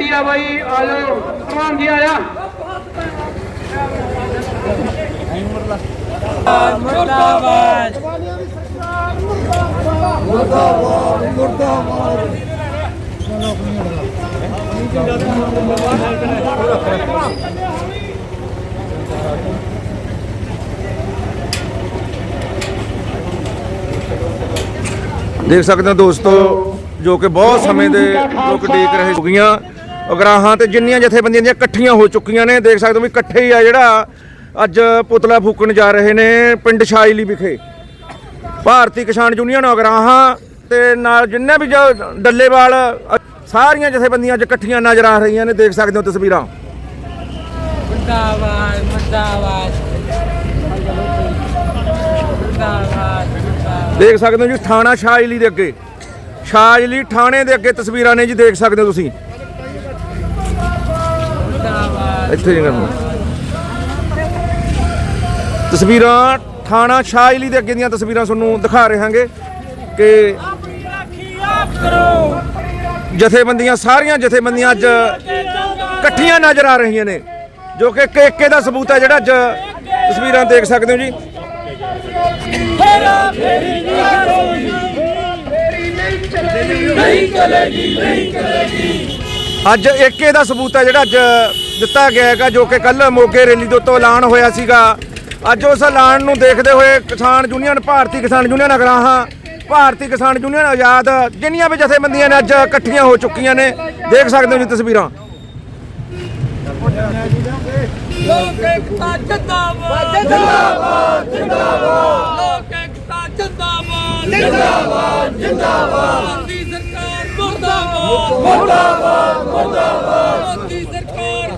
ਬੇਨਤੀ ਆ ਬਾਈ ਆ ਜਾਓ। ਪ੍ਰਧਾਨ ਜੀ ਆਇਆ? ਮੁਰਦਾਬਾਦ। ਦੇਖ ਸਕਦੇ ਹੋ ਦੋਸਤੋ ਜੋ ਕਿ ਬਹੁਤ ਸਮੇਂ ਦੇ ਲੋਕ ਡੀਕ ਰਹੇ ਸੁਗੀਆਂ ਉਗਰਾਹਾਂ ਤੇ ਜਿੰਨੀਆਂ ਜਥੇਬੰਦੀਆਂ ਦੀਆਂ ਇਕੱਠੀਆਂ ਹੋ ਚੁੱਕੀਆਂ ਨੇ ਦੇਖ ਸਕਦੇ ਹੋ ਵੀ ਇਕੱਠੇ ਹੀ ਆ ਜਿਹੜਾ ਅੱਜ ਪੁਤਲਾ ਫੂਕਣ ਜਾ ਰਹੇ ਨੇ ਪਿੰਡ ਸ਼ਾਇਲੀ ਵਿਖੇ। ਭਾਰਤੀ ਕਿਸਾਨ ਯੂਨੀਅਨ ਉਗਰਾਹਾਂ ਤੇ ਨਾਲ ਜਿੰਨੇ ਵੀ ਡੱਲੇਵਾਲ ਸਾਰੀਆਂ ਜਥੇਬੰਦੀਆਂ ਅੱਜ ਇਕੱਠੀਆਂ ਨਜ਼ਰ ਆ ਰਹੀਆਂ ਨੇ ਦੇਖ ਸਕਦੇ ਹੋ ਤਸਵੀਰਾਂ। ਮੁਰਦਾਬਾਦ। ਮੁਰਦਾਬਾਦ ਮੁਰਦਾਬਾਦ। ਦੇਖ ਸਕਦੇ ਹੋ ਜੀ ਥਾਣਾ ਸ਼ਾਇਲੀ ਦੇ ਅੱਗੇ। ਸ਼ਾਇਲੀ ਥਾਣੇ ਦੇ ਅੱਗੇ ਤਸਵੀਰਾਂ ਨੇ ਜੀ ਦੇਖ ਸਕਦੇ ਹੋ ਤੁਸੀਂ। ਇੱਥੇ ਹੀ ਕਰਨਾ ਤਸਵੀਰਾਂ ਥਾਣਾ ਸ਼ਾਇਲੀ ਦੇ ਅੱਗੇ ਦੀਆਂ ਤਸਵੀਰਾਂ ਤੁਹਾਨੂੰ ਦਿਖਾ ਰਹੇ ਹਾਂਗੇ ਕਿ ਜਥੇਬੰਦੀਆਂ ਸਾਰੀਆਂ ਜਥੇਬੰਦੀਆਂ ਅੱਜ ਇਕੱਠੀਆਂ ਨਜ਼ਰ ਆ ਰਹੀਆਂ ਨੇ ਜੋ ਕਿ ਕੇਕੇ ਦਾ ਸਬੂਤ ਹੈ ਜਿਹੜਾ ਅੱਜ ਤਸਵੀਰਾਂ ਦੇਖ ਸਕਦੇ ਹੋ ਜੀ। ਅੱਜ ਏਕੇ ਦਾ ਸਬੂਤ ਹੈ ਜਿਹੜਾ ਅੱਜ ਦਿੱਤਾ ਗਿਆ ਹੈਗਾ, ਜੋ ਕਿ ਕੱਲ ਮੋਗੇ ਰੈਲੀ ਦੇ ਉੱਤੋਂ ਐਲਾਨ ਹੋਇਆ ਸੀਗਾ। ਅੱਜ ਉਸ ਐਲਾਨ ਨੂੰ ਦੇਖਦੇ ਹੋਏ ਕਿਸਾਨ ਯੂਨੀਅਨ, ਭਾਰਤੀ ਕਿਸਾਨ ਯੂਨੀਅਨ ਅਗਰਾਹਾਂ ਭਾਰਤੀ ਕਿਸਾਨ ਯੂਨੀਅਨ ਆਜ਼ਾਦ, ਜਿੰਨੀਆਂ ਵੀ ਜਥੇਬੰਦੀਆਂ ਨੇ ਅੱਜ ਇਕੱਠੀਆਂ ਹੋ ਚੁੱਕੀਆਂ ਨੇ, ਦੇਖ ਸਕਦੇ ਹੋ ਜੀ ਤਸਵੀਰਾਂ। ਲੋਕ ਏਕਤਾ ਜਿੰਦਾਬਾਦ ਜਿੰਦਾਬਾਦ ਜਿੰਦਾਬਾਦ। ਲੋਕ ਏਕਤਾ ਜਿੰਦਾਬਾਦ। ਜਿੰਦਾਬਾਦ ਜਿੰਦਾਬਾਦ ਮੋਦੀ ਸਰਕਾਰ ਮੁਰਦਾਬਾਦ ਮੁਰਦਾਬਾਦ ਮੁਰਦਾਬਾਦ ਮੋਦੀ ਸਰਕਾਰ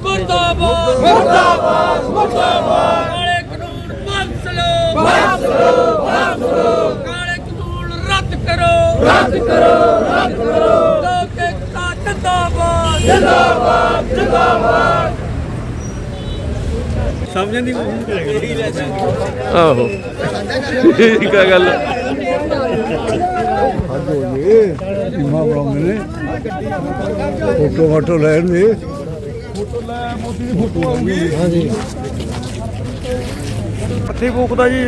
ਮੁਰਦਾਬਾਦ ਮੁਰਦਾਬਾਦ। ਕਾਲੇ ਕਾਨੂੰਨ ਵਾਪਸ ਲਓ ਵਾਪਸ ਲਓ ਵਾਪਸ ਲਓ ਕਾਲੇ ਕਾਨੂੰਨ ਰੱਦ ਕਰੋ। ਰੱਦ ਕਰੋ ਰੱਦ ਕਰੋ। ਲੋਕ ਏਕਤਾ ਜਿੰਦਾਬਾਦ। ਜਿੰਦਾਬਾਦ ਜਿੰਦਾਬਾਦ। ਆਹੋ। ਠੀਕ ਹੈ ਗੱਲ ਟੀਮਾਂ ਬਣਾਉਂਦੇ ਨੇ। ਫੋਟੋ ਫੋਟੋ ਲੈਣ ਦੇ ਪੱਤੀ ਫੂਕਦਾ ਜੀ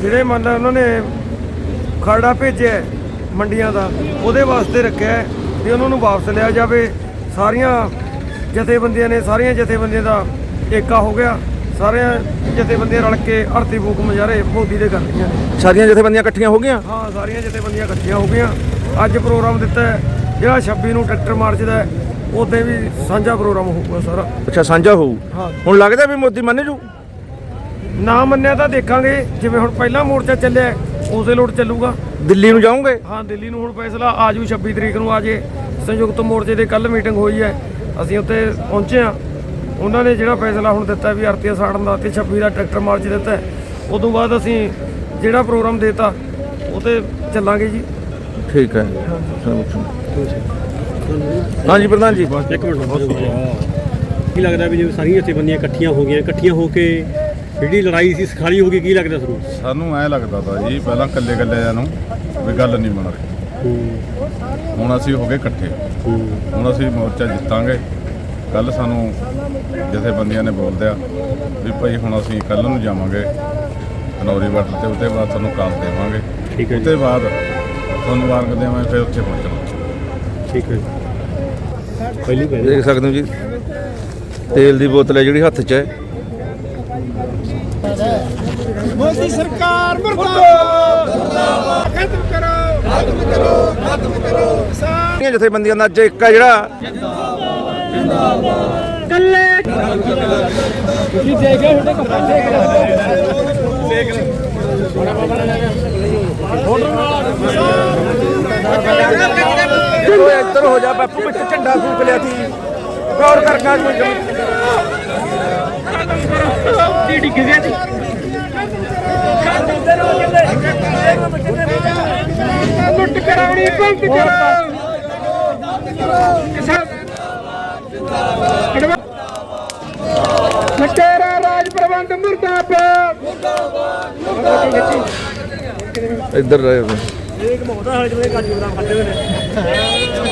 ਜਿਹੜੇ ਮੰਨ ਲਾ ਉਹਨਾਂ ਨੇ ਖਰੜਾ ਭੇਜਿਆ ਮੰਡੀਆਂ ਦਾ ਉਹਦੇ ਵਾਸਤੇ ਰੱਖਿਆ ਵੀ ਉਹਨਾਂ ਨੂੰ ਵਾਪਸ ਲਿਆ ਜਾਵੇ। ਸਾਰੀਆਂ ਜਥੇਬੰਦੀਆਂ ਨੇ ਸਾਰੀਆਂ ਜਥੇਬੰਦੀਆਂ ਦਾ ਏਕਾ ਹੋ ਗਿਆ। ਸਾਰੀਆਂ ਜਥੇਬੰਦੀਆਂ ਰਲ ਕੇ ਆਰਤੀ ਫੂਕ ਮੁਜ਼ਾਹਰੇ ਮੋਦੀ ਦੇ ਕਰ ਰਹੀਆਂ ਨੇ। ਸਾਰੀਆਂ ਜਥੇਬੰਦੀਆਂ ਇਕੱਠੀਆਂ ਹੋ ਗਈਆਂ? ਹਾਂ ਸਾਰੀਆਂ ਜਥੇਬੰਦੀਆਂ ਇਕੱਠੀਆਂ ਹੋ ਗਈਆਂ। ਅੱਜ ਪ੍ਰੋਗਰਾਮ ਦਿੱਤਾ ਹੈ ਜਿਹੜਾ 26 ਨੂੰ ਟਰੈਕਟਰ ਮਾਰਚ ਦਾ ਉਹਦੇ ਵੀ ਸਾਂਝਾ ਪ੍ਰੋਗਰਾਮ ਹੋਊਗਾ ਸਾਰਾ। ਅੱਛਾ ਸਾਂਝਾ ਹੋਊ? ਹਾਂ। ਹੁਣ ਲੱਗਦਾ ਵੀ ਮੋਦੀ ਮੰਨ ਜੂ? ਨਾ ਮੰਨਿਆ ਤਾਂ ਦੇਖਾਂਗੇ ਜਿਵੇਂ ਹੁਣ ਪਹਿਲਾ ਮੋਰਚਾ ਚੱਲਿਆ ਉਸੇ ਲੋਟ ਚੱਲੂਗਾ। ਦਿੱਲੀ ਨੂੰ ਜਾਓਗੇ? ਹਾਂ ਦਿੱਲੀ ਨੂੰ ਹੁਣ ਫੈਸਲਾ ਆ ਜੂ 26 ਤਰੀਕ ਨੂੰ ਆ ਜੇ। ਸੰਯੁਕਤ ਮੋਰਚੇ ਦੇ ਕੱਲ ਮੀਟਿੰਗ ਹੋਈ ਹੈ ਅਸੀਂ ਉੱਥੇ ਪਹੁੰਚੇ ਆ ਉਹਨਾਂ ਨੇ ਜਿਹੜਾ ਫੈਸਲਾ ਹੁਣ ਦਿੱਤਾ ਵੀ ਆਰਤੀਆ ਸਾੜਨ ਦਾ ਤੇ 26 ਦਾ ਟਰੈਕਟਰ ਮਾਰਚ ਦਿੱਤਾ ਉਦੋਂ ਬਾਅਦ ਅਸੀਂ ਜਿਹੜਾ ਪ੍ਰੋਗਰਾਮ ਦੇਤਾ ਉਹ ਤੇ ਚੱਲਾਂਗੇ ਜੀ। ਠੀਕ ਹੈ। ਹਾਂਜੀ ਪ੍ਰਧਾਨ ਜੀ। ਇੱਕ ਮਿੰਟ ਕੀ ਲੱਗਦਾ ਵੀ ਜਿਵੇਂ ਸਾਰੀਆਂ ਜਥੇਬੰਦੀਆਂ ਇਕੱਠੀਆਂ ਹੋ ਗਈਆਂ ਇਕੱਠੀਆਂ ਹੋ ਕੇ ਜਿਹੜੀ ਲੜਾਈ ਸੀ ਸਖਾਲੀ ਹੋ ਗਈ ਕੀ ਲੱਗਦਾ ਤੁਹਾਨੂੰ ਸਾਨੂੰ ਐ ਲੱਗਦਾ ਤਾ ਜੀ ਪਹਿਲਾਂ ਕੱਲੇ ਕੱਲੇ ਨੂੰ ਵੀ ਗੱਲ ਨਹੀਂ ਬਣ ਰਹੀ। ਹੁਣ ਅਸੀਂ ਹੋ ਗਏ ਇਕੱਠੇ। ਹੁਣ ਅਸੀਂ ਮੋਰਚਾ ਜਿੱਤਾਂਗੇ। ਕੱਲ ਸਾਨੂੰ ਜਥੇਬੰਦੀਆਂ ਨੇ ਬੋਲ ਦਿਆ ਵੀ ਭਾਈ ਹੁਣ ਅਸੀਂ ਕੱਲ ਨੂੰ ਜਾਵਾਂਗੇ ਖਨੌਰੀ ਬਾਰਡਰ ਤੇ ਉਹਦੇ ਬਾਅਦ ਤੁਹਾਨੂੰ ਕਾਲ ਦੇਵਾਂਗੇ। ਠੀਕ ਹੈ ਜੀ। ਉਹਦੇ ਬਾਅਦ ਤੁਹਾਨੂੰ ਵਾਰਗ ਦੇਵਾਂਗੇ ਫਿਰ ਉੱਥੇ ਪਹੁੰਚਣਾ। ਠੀਕ ਹੈ ਜੀ। ਪਹਿਲੀ ਪਹਿਲੀ ਦੇਖ ਸਕਦੇ ਹੋ ਜੀ। ਤੇਲ ਦੀ ਬੋਤਲ ਹੈ ਜਿਹੜੀ ਹੱਥ 'ਚ ਹੈ। ਮੋਦੀ ਸਰਕਾਰ ਮਰਦਾਬਾਦ। ਖਤਮ ਕਰੋ। ਖਤਮ ਕਰੋ। ਖਤਮ ਕਰੋ। ਸਾਰੀਆਂ ਜਥੇਬੰਦੀਆਂ ਦਾ ਅੱਜ ਇੱਕ ਹੈ ਜਿਹੜਾ ਓਏ ਇੱਧਰ ਹੋ ਜਾ ਬਾਪੂ ਵਿੱਚ ਝੰਡਾ ਫੂਕ ਲਿਆ ਸੀ। ਗੌਰ ਕਰ ਕਾ ਕੋਈ ਡੀਡੀ ਕਿਸੇ ਦੀ ਲੁੱਟ ਕਰਾਉਣੀ ਬੰਦ ਕਰੋ ਤੇਰਾ ਰਾਜ ਪ੍ਰਬੰਧ ਮੁਰਦਾਬਾਦ। ਇੱਧਰ ਰਹੇ ਇਹ ਇੱਕ ਮੋਟਾ ਹਾਲੇ ਜਿਹੜੇ ਕਾਜੂ ਬਦਾਮ ਖਾਦੇ ਹੋਏ ਨੇ।